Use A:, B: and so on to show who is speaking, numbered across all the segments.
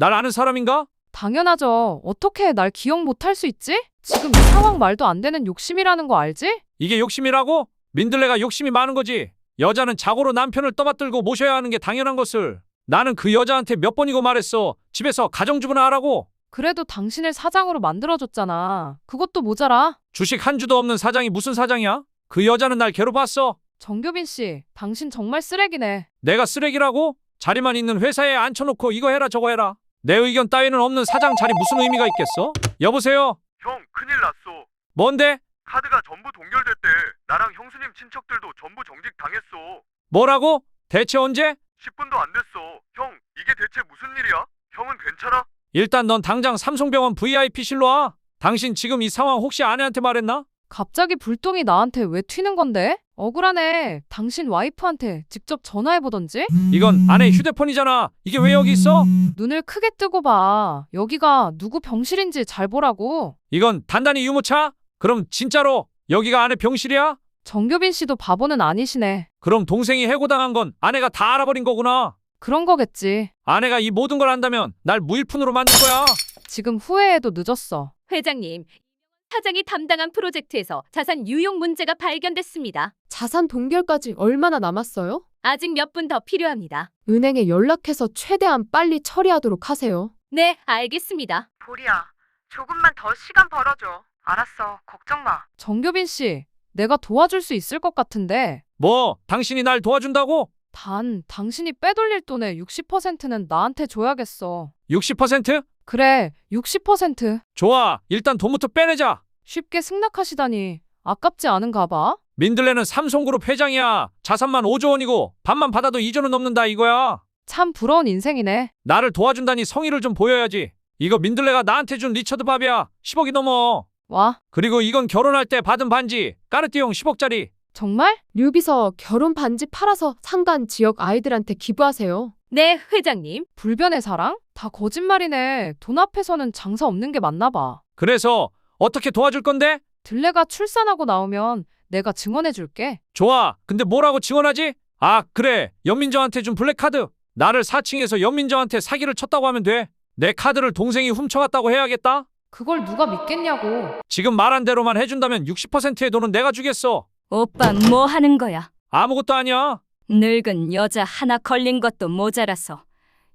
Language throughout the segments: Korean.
A: 날 아는 사람인가?
B: 당연하죠. 어떻게 날 기억 못할 수 있지? 지금 이 상황 말도 안 되는 욕심이라는 거 알지?
A: 이게 욕심이라고? 민들레가 욕심이 많은 거지. 여자는 자고로 남편을 떠받들고 모셔야 하는 게 당연한 것을. 나는 그 여자한테 몇 번이고 말했어. 집에서 가정주부나 하라고.
B: 그래도 당신을 사장으로 만들어줬잖아. 그것도 모자라.
A: 주식 한 주도 없는 사장이 무슨 사장이야? 그 여자는 날 괴롭혔어.
B: 정교빈 씨, 당신 정말 쓰레기네.
A: 내가 쓰레기라고? 자리만 있는 회사에 앉혀놓고 이거 해라 저거 해라. 내 의견 따위는 없는 사장 자리 무슨 의미가 있겠어? 여보세요?
C: 형 큰일 났어.
A: 뭔데?
C: 카드가 전부 동결됐대. 나랑 형수님 친척들도 전부 정직 당했어.
A: 뭐라고? 대체 언제?
C: 10분도 안 됐어. 형 이게 대체 무슨 일이야? 형은 괜찮아?
A: 일단 넌 당장 삼성병원 VIP실로 와. 당신 지금 이 상황 혹시 아내한테 말했나?
B: 갑자기 불똥이 나한테 왜 튀는 건데? 억울하네. 당신 와이프한테 직접 전화해보던지?
A: 이건 아내 휴대폰이잖아. 이게 왜 여기 있어?
B: 눈을 크게 뜨고 봐. 여기가 누구 병실인지 잘 보라고.
A: 이건 단단히 유모차? 그럼 진짜로 여기가 아내 병실이야?
B: 정교빈 씨도 바보는 아니시네.
A: 그럼 동생이 해고당한 건 아내가 다 알아버린 거구나.
B: 그런 거겠지.
A: 아내가 이 모든 걸 안다면 날 무일푼으로 만들 거야.
B: 지금 후회해도 늦었어.
D: 회장님, 사장이 담당한 프로젝트에서 자산 유용 문제가 발견됐습니다.
E: 자산 동결까지 얼마나 남았어요?
D: 아직 몇 분 더 필요합니다.
E: 은행에 연락해서 최대한 빨리 처리하도록 하세요.
D: 네, 알겠습니다.
F: 보리야, 조금만 더 시간 벌어줘. 알았어, 걱정 마.
B: 정교빈 씨, 내가 도와줄 수 있을 것 같은데.
A: 뭐 당신이 날 도와준다고?
B: 단, 당신이 빼돌릴 돈의 60%는 나한테 줘야겠어.
A: 60%?
B: 그래, 60%.
A: 좋아. 일단 돈부터 빼내자.
B: 쉽게 승낙하시다니. 아깝지 않은가 봐?
A: 민들레는 삼성그룹 회장이야. 자산만 5조 원이고 반만 받아도 2조는 넘는다 이거야.
B: 참 부러운 인생이네.
A: 나를 도와준다니 성의를 좀 보여야지. 이거 민들레가 나한테 준 리처드 밥이야. 10억이 넘어.
B: 와,
A: 그리고 이건 결혼할 때 받은 반지. 까르띠용 10억짜리.
B: 정말?
E: 류비서 결혼 반지 팔아서 상간 지역 아이들한테 기부하세요.
D: 네, 회장님.
B: 불변의 사랑? 다 거짓말이네. 돈 앞에서는 장사 없는 게 맞나 봐.
A: 그래서 어떻게 도와줄 건데?
B: 들레가 출산하고 나오면 내가 증언해 줄게.
A: 좋아. 근데 뭐라고 지원하지? 아, 그래. 연민정한테 준 블랙카드. 나를 사칭해서 연민정한테 사기를 쳤다고 하면 돼. 내 카드를 동생이 훔쳐갔다고 해야겠다.
B: 그걸 누가 믿겠냐고.
A: 지금 말한 대로만 해준다면 60%의 돈은 내가 주겠어.
D: 오빠 뭐 하는 거야?
A: 아무것도 아니야.
D: 늙은 여자 하나 걸린 것도 모자라서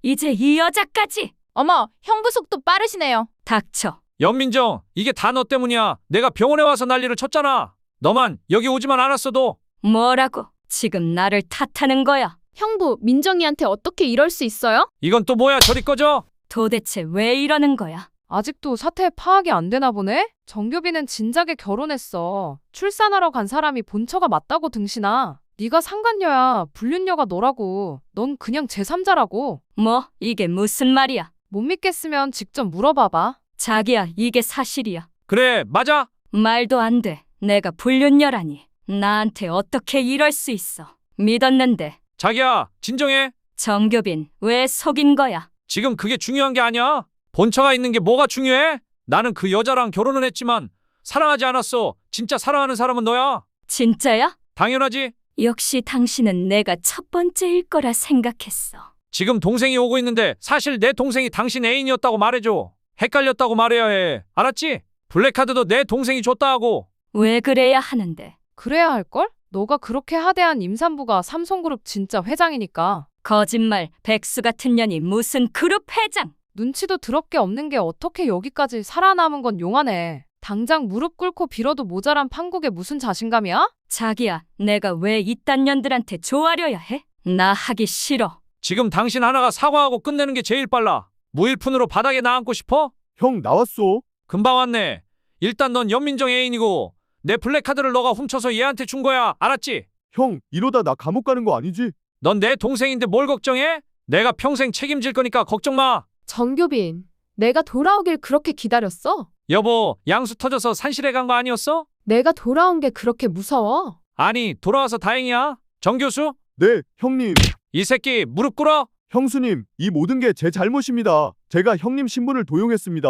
D: 이제 이 여자까지
G: 어머, 형부 속도 빠르시네요.
D: 닥쳐.
A: 연민정, 이게 다 너 때문이야. 내가 병원에 와서 난리를 쳤잖아. 너만 여기 오지만 않았어도
D: 뭐라고? 지금 나를 탓하는 거야?
E: 형부, 민정이한테 어떻게 이럴 수 있어요?
A: 이건 또 뭐야? 저리 꺼져.
D: 도대체 왜 이러는 거야?
B: 아직도 사태 파악이 안 되나 보네? 정교빈은 진작에 결혼했어. 출산하러 간 사람이 본처가 맞다고 등신아. 네가 상간녀야. 불륜녀가 너라고. 넌 그냥 제3자라고.
D: 뭐 이게 무슨 말이야?
B: 못 믿겠으면 직접 물어봐봐.
D: 자기야, 이게 사실이야.
A: 그래, 맞아.
D: 말도 안 돼. 내가 불륜녀라니. 나한테 어떻게 이럴 수 있어? 믿었는데.
A: 자기야, 진정해.
D: 정교빈, 왜 속인 거야?
A: 지금 그게 중요한 게 아니야. 본처가 있는 게 뭐가 중요해? 나는 그 여자랑 결혼은 했지만 사랑하지 않았어. 진짜 사랑하는 사람은 너야.
D: 진짜야?
A: 당연하지.
D: 역시 당신은 내가 첫 번째일 거라 생각했어.
A: 지금 동생이 오고 있는데 사실 내 동생이 당신 애인이었다고 말해줘. 헷갈렸다고 말해야 해. 알았지? 블랙카드도 내 동생이 줬다 하고.
D: 왜 그래야 하는데?
B: 그래야 할걸? 너가 그렇게 하대한 임산부가 삼성그룹 진짜 회장이니까.
D: 거짓말, 백수 같은 년이 무슨 그룹 회장?
B: 눈치도 더럽게 없는 게 어떻게 여기까지 살아남은 건 용하네. 당장 무릎 꿇고 빌어도 모자란 판국에 무슨 자신감이야?
D: 자기야, 내가 왜 이딴 년들한테 조아려야 해? 나 하기 싫어.
A: 지금 당신 하나가 사과하고 끝내는 게 제일 빨라. 무일푼으로 바닥에 나앉고 싶어?
C: 형 나왔어.
A: 금방 왔네. 일단 넌 연민정 애인이고 내 블랙카드를 너가 훔쳐서 얘한테 준 거야. 알았지?
C: 형 이러다 나 감옥 가는 거 아니지?
A: 넌 내 동생인데 뭘 걱정해? 내가 평생 책임질 거니까 걱정 마.
E: 정교빈, 내가 돌아오길 그렇게 기다렸어?
A: 여보, 양수 터져서 산실에 간 거 아니었어?
E: 내가 돌아온 게 그렇게 무서워?
A: 아니, 돌아와서 다행이야. 정 교수?
C: 네, 형님.
A: 이 새끼 무릎 꿇어.
C: 형수님, 이 모든 게 제 잘못입니다. 제가 형님 신분을 도용했습니다.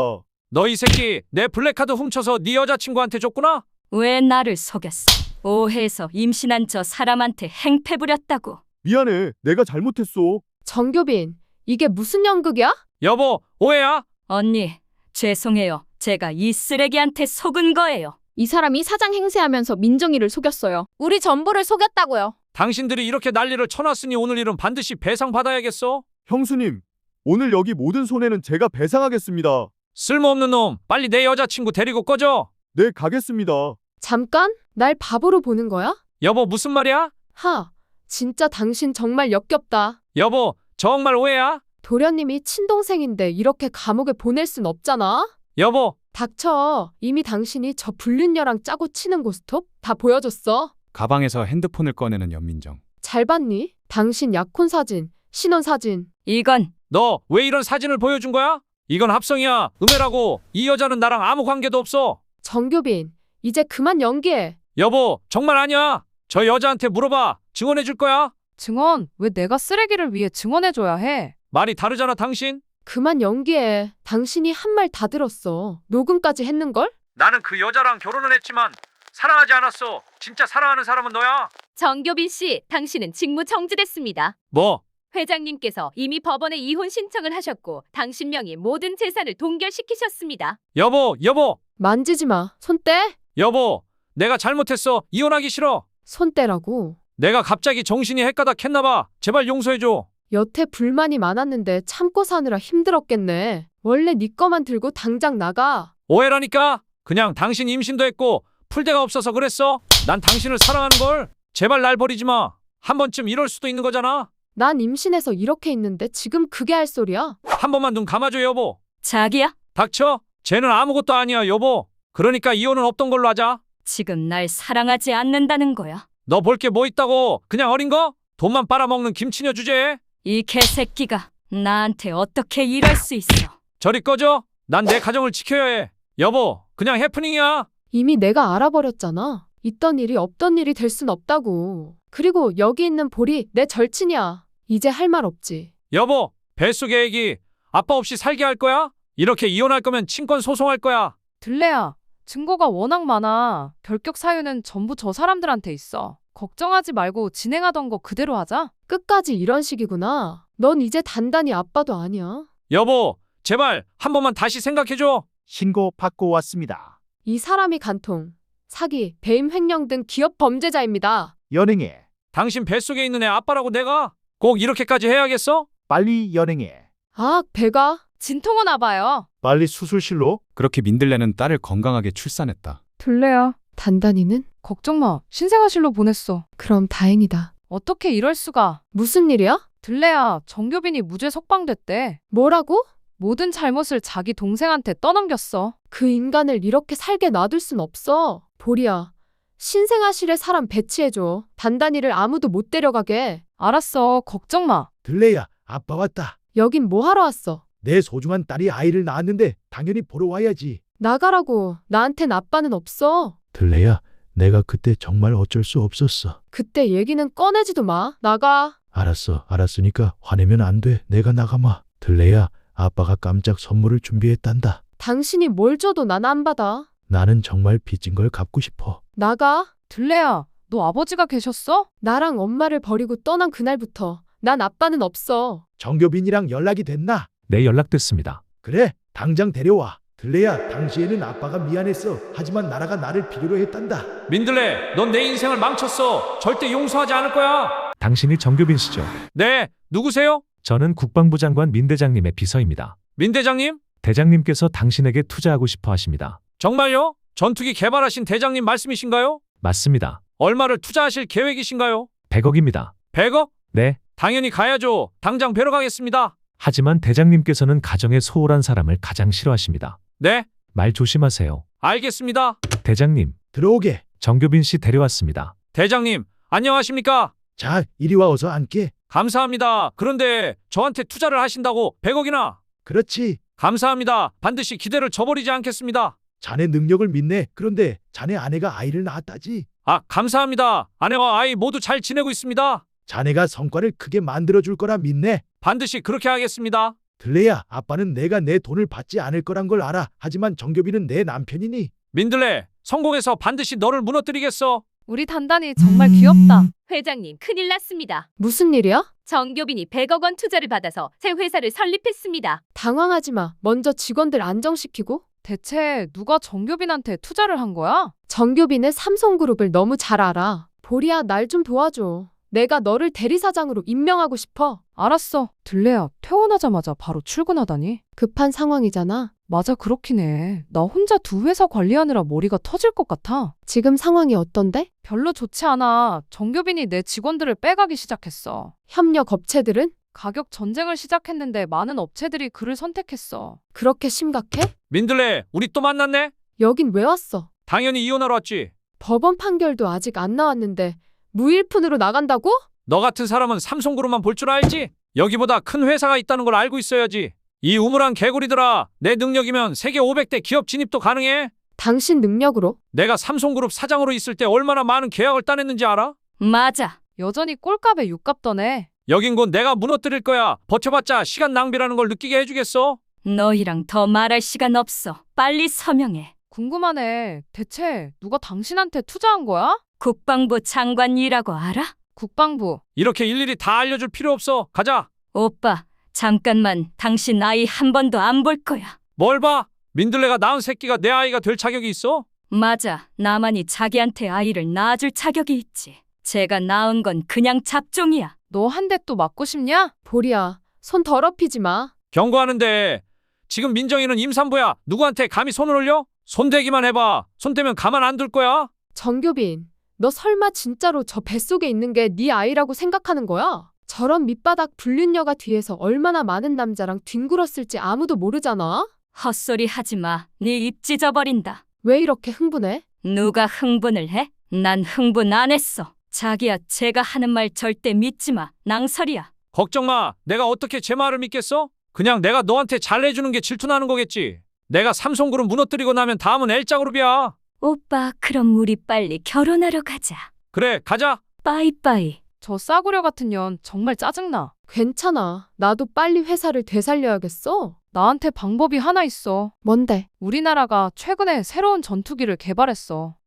A: 너 이 새끼 내 블랙카드 훔쳐서 네 여자친구한테 줬구나?
D: 왜 나를 속였어? 오해해서 임신한 저 사람한테 행패 부렸다고.
C: 미안해. 내가 잘못했어.
E: 정교빈, 이게 무슨 연극이야?
A: 여보, 오해야?
D: 언니, 죄송해요. 제가 이 쓰레기한테 속은 거예요.
E: 이 사람이 사장 행세하면서 민정이를 속였어요.
G: 우리 전부를 속였다고요.
A: 당신들이 이렇게 난리를 쳐놨으니 오늘 일은 반드시 배상받아야겠어.
H: 형수님, 오늘 여기 모든 손해는 제가 배상하겠습니다.
A: 쓸모없는 놈, 빨리 내 여자친구 데리고 꺼져.
H: 네, 가겠습니다.
E: 잠깐? 날 바보로 보는 거야?
A: 여보, 무슨 말이야?
E: 하, 진짜 당신 정말 역겹다.
A: 여보, 정말 오해야?
E: 도련님이 친동생인데 이렇게 감옥에 보낼 순 없잖아?
A: 여보,
E: 닥쳐. 이미 당신이 저 불륜녀랑 짜고 치는 고스톱 다 보여줬어.
I: 가방에서 핸드폰을 꺼내는 연민정.
E: 잘 봤니? 당신 약혼 사진, 신혼 사진.
D: 이건
A: 너 왜 이런 사진을 보여준 거야? 이건 합성이야. 음해라고. 이 여자는 나랑 아무 관계도 없어.
E: 정교빈, 이제 그만 연기해.
A: 여보, 정말 아니야. 저 여자한테 물어봐. 증언해 줄 거야?
B: 증언, 왜 내가 쓰레기를 위해 증언해줘야 해?
A: 말이 다르잖아, 당신.
E: 그만 연기해. 당신이 한 말 다 들었어. 녹음까지 했는걸?
A: 나는 그 여자랑 결혼을 했지만 사랑하지 않았어. 진짜 사랑하는 사람은 너야.
J: 정교빈 씨, 당신은 직무 정지됐습니다.
A: 뭐?
J: 회장님께서 이미 법원에 이혼 신청을 하셨고 당신 명의 모든 재산을 동결시키셨습니다.
A: 여보, 여보,
E: 만지지 마. 손 떼?
A: 여보. 내가 잘못했어. 이혼하기 싫어.
E: 손 떼라고.
A: 내가 갑자기 정신이 헷가닥 했나 봐. 제발 용서해 줘.
E: 여태 불만이 많았는데 참고 사느라 힘들었겠네. 원래 네 거만 들고 당장 나가.
A: 오해라니까. 그냥 당신 임신도 했고 풀 데가 없어서 그랬어. 난 당신을 사랑하는 걸. 제발 날 버리지 마. 한 번쯤 이럴 수도 있는 거잖아.
E: 난 임신해서 이렇게 있는데 지금 그게 할 소리야?
A: 한 번만 눈 감아줘, 여보.
D: 자기야.
A: 닥쳐. 쟤는 아무것도 아니야, 여보. 그러니까 이혼은 없던 걸로 하자.
D: 지금 날 사랑하지 않는다는 거야.
A: 너 볼 게 뭐 있다고? 그냥 어린 거? 돈만 빨아먹는 김치녀 주제에?
D: 이 개새끼가 나한테 어떻게 이럴 수 있어?
A: 저리 꺼져. 난 내 가정을 지켜야 해. 여보, 그냥 해프닝이야.
E: 이미 내가 알아버렸잖아. 있던 일이 없던 일이 될 순 없다고. 그리고 여기 있는 볼이 내 절친이야. 이제 할 말 없지.
A: 여보, 뱃속의 애기 아빠 없이 살게 할 거야? 이렇게 이혼할 거면 친권 소송할 거야.
B: 들레야, 증거가 워낙 많아. 결격 사유는 전부 저 사람들한테 있어. 걱정하지 말고 진행하던 거 그대로 하자.
E: 끝까지 이런 식이구나. 넌 이제 단단히 아빠도 아니야.
A: 여보, 제발 한 번만 다시 생각해줘.
H: 신고 받고 왔습니다.
E: 이 사람이 간통, 사기, 배임 횡령 등 기업 범죄자입니다.
H: 연행해.
A: 당신 뱃속에 있는 애 아빠라고 내가 꼭 이렇게까지 해야겠어?
H: 빨리 연행해.
E: 아, 배가?
B: 진통 오나 봐요.
H: 빨리 수술실로.
I: 그렇게 민들레는 딸을 건강하게 출산했다.
B: 들레야,
E: 단단히는?
B: 걱정 마. 신생아실로 보냈어.
E: 그럼 다행이다.
B: 어떻게 이럴 수가?
E: 무슨 일이야?
B: 들레야, 정교빈이 무죄 석방됐대.
E: 뭐라고?
B: 모든 잘못을 자기 동생한테 떠넘겼어.
E: 그 인간을 이렇게 살게 놔둘 순 없어. 보리야, 신생아실에 사람 배치해줘. 단단히를 아무도 못 데려가게.
B: 알았어, 걱정 마.
H: 들레야, 아빠 왔다.
E: 여긴 뭐 하러 왔어?
H: 내 소중한 딸이 아이를 낳았는데 당연히 보러 와야지.
E: 나가라고. 나한텐 아빠는 없어.
H: 들레야, 내가 그때 정말 어쩔 수 없었어.
E: 그때 얘기는 꺼내지도 마. 나가.
H: 알았어, 알았으니까 화내면 안 돼. 내가 나가마. 들레야, 아빠가 깜짝 선물을 준비했단다.
E: 당신이 뭘 줘도 난 안 받아.
H: 나는 정말 빚진 걸 갚고 싶어.
E: 나가.
B: 들레야, 너 아버지가 계셨어?
E: 나랑 엄마를 버리고 떠난 그날부터 난 아빠는 없어.
H: 정교빈이랑 연락이 됐나?
K: 네, 연락됐습니다.
H: 그래, 당장 데려와. 들레야, 당시에는 아빠가 미안했어. 하지만 나라가 나를 필요로 했단다.
A: 민들레, 넌 내 인생을 망쳤어. 절대 용서하지 않을 거야.
K: 당신이 정교빈 씨죠?
A: 네, 누구세요?
K: 저는 국방부 장관 민 대장님의 비서입니다.
A: 민 대장님?
K: 대장님께서 당신에게 투자하고 싶어 하십니다.
A: 정말요? 전투기 개발하신 대장님 말씀이신가요?
K: 맞습니다.
A: 얼마를 투자하실 계획이신가요?
K: 100억입니다.
A: 100억?
K: 네.
A: 당연히 가야죠. 당장 뵈러 가겠습니다.
K: 하지만 대장님께서는 가정에 소홀한 사람을 가장 싫어하십니다.
A: 네,
K: 말 조심하세요.
A: 알겠습니다.
K: 대장님,
H: 들어오게.
K: 정교빈 씨 데려왔습니다.
A: 대장님, 안녕하십니까?
H: 자, 이리 와 어서 앉게.
A: 감사합니다. 그런데 저한테 투자를 하신다고 100억이나?
H: 그렇지.
A: 감사합니다. 반드시 기대를 저버리지 않겠습니다.
H: 자네 능력을 믿네. 그런데 자네 아내가 아이를 낳았다지.
A: 아, 감사합니다. 아내와 아이 모두 잘 지내고 있습니다.
H: 자네가 성과를 크게 만들어 줄 거라 믿네.
A: 반드시 그렇게 하겠습니다.
H: 들레야, 아빠는 내가 내 돈을 받지 않을 거란 걸 알아. 하지만 정교빈은 내 남편이니.
A: 민들레, 성공해서 반드시 너를 무너뜨리겠어.
B: 우리 단단히 정말 귀엽다.
J: 회장님, 큰일 났습니다.
E: 무슨 일이야?
J: 정교빈이 100억 원 투자를 받아서 새 회사를 설립했습니다.
E: 당황하지 마. 먼저 직원들 안정시키고.
B: 대체 누가 정교빈한테 투자를 한 거야?
E: 정교빈은 삼성그룹을 너무 잘 알아. 보리야, 날 좀 도와줘. 내가 너를 대리사장으로 임명하고 싶어.
B: 알았어. 들레야, 퇴원하자마자 바로 출근하다니.
E: 급한 상황이잖아.
B: 맞아, 그렇긴 해. 나 혼자 두 회사 관리하느라 머리가 터질 것 같아.
E: 지금 상황이 어떤데?
B: 별로 좋지 않아. 정교빈이 내 직원들을 빼가기 시작했어.
E: 협력 업체들은?
B: 가격 전쟁을 시작했는데 많은 업체들이 그를 선택했어.
E: 그렇게 심각해?
A: 민들레, 우리 또 만났네?
E: 여긴 왜 왔어?
A: 당연히 이혼하러 왔지.
E: 법원 판결도 아직 안 나왔는데 무일푼으로 나간다고?
A: 너 같은 사람은 삼성그룹만 볼 줄 알지? 여기보다 큰 회사가 있다는 걸 알고 있어야지. 이 우물한 개구리들아, 내 능력이면 세계 500대 기업 진입도 가능해.
E: 당신 능력으로?
A: 내가 삼성그룹 사장으로 있을 때 얼마나 많은 계약을 따냈는지 알아?
D: 맞아.
B: 여전히 꼴값에 육값 떠네.
A: 여긴 곧 내가 무너뜨릴 거야. 버텨봤자 시간 낭비라는 걸 느끼게 해주겠어?
D: 너희랑 더 말할 시간 없어. 빨리 서명해.
B: 궁금하네. 대체 누가 당신한테 투자한 거야?
D: 국방부 장관이라고 알아?
B: 국방부.
A: 이렇게 일일이 다 알려줄 필요 없어. 가자.
D: 오빠, 잠깐만 당신 아이 한 번도 안 볼 거야.
A: 뭘 봐? 민들레가 낳은 새끼가 내 아이가 될 자격이 있어?
D: 맞아. 나만이 자기한테 아이를 낳아줄 자격이 있지. 제가 낳은 건 그냥 잡종이야.
B: 너 한 대 또 맞고 싶냐?
E: 보리야, 손 더럽히지 마.
A: 경고하는데 지금 민정이는 임산부야. 누구한테 감히 손을 올려? 손대기만 해봐. 손 대면 가만 안 둘 거야.
E: 정교빈, 너 설마 진짜로 저 뱃속에 있는 게 네 아이라고 생각하는 거야? 저런 밑바닥 불륜녀가 뒤에서 얼마나 많은 남자랑 뒹굴었을지 아무도 모르잖아?
D: 헛소리 하지 마. 네 입 찢어버린다.
E: 왜 이렇게 흥분해?
D: 누가 흥분을 해? 난 흥분 안 했어. 자기야, 제가 하는 말 절대 믿지 마. 낭설이야.
A: 걱정 마. 내가 어떻게 제 말을 믿겠어? 그냥 내가 너한테 잘해주는 게 질투나는 거겠지. 내가 삼성그룹 무너뜨리고 나면 다음은 L자그룹이야.
D: 오빠, 그럼 우리 빨리 결혼하러 가자.
A: 그래, 가자.
D: 빠이빠이.
B: 저 싸구려 같은 년 정말 짜증나.
E: 괜찮아. 나도 빨리 회사를 되살려야겠어.
B: 나한테 방법이 하나 있어.
E: 뭔데?
B: 우리나라가 최근에 새로운 전투기를 개발했어.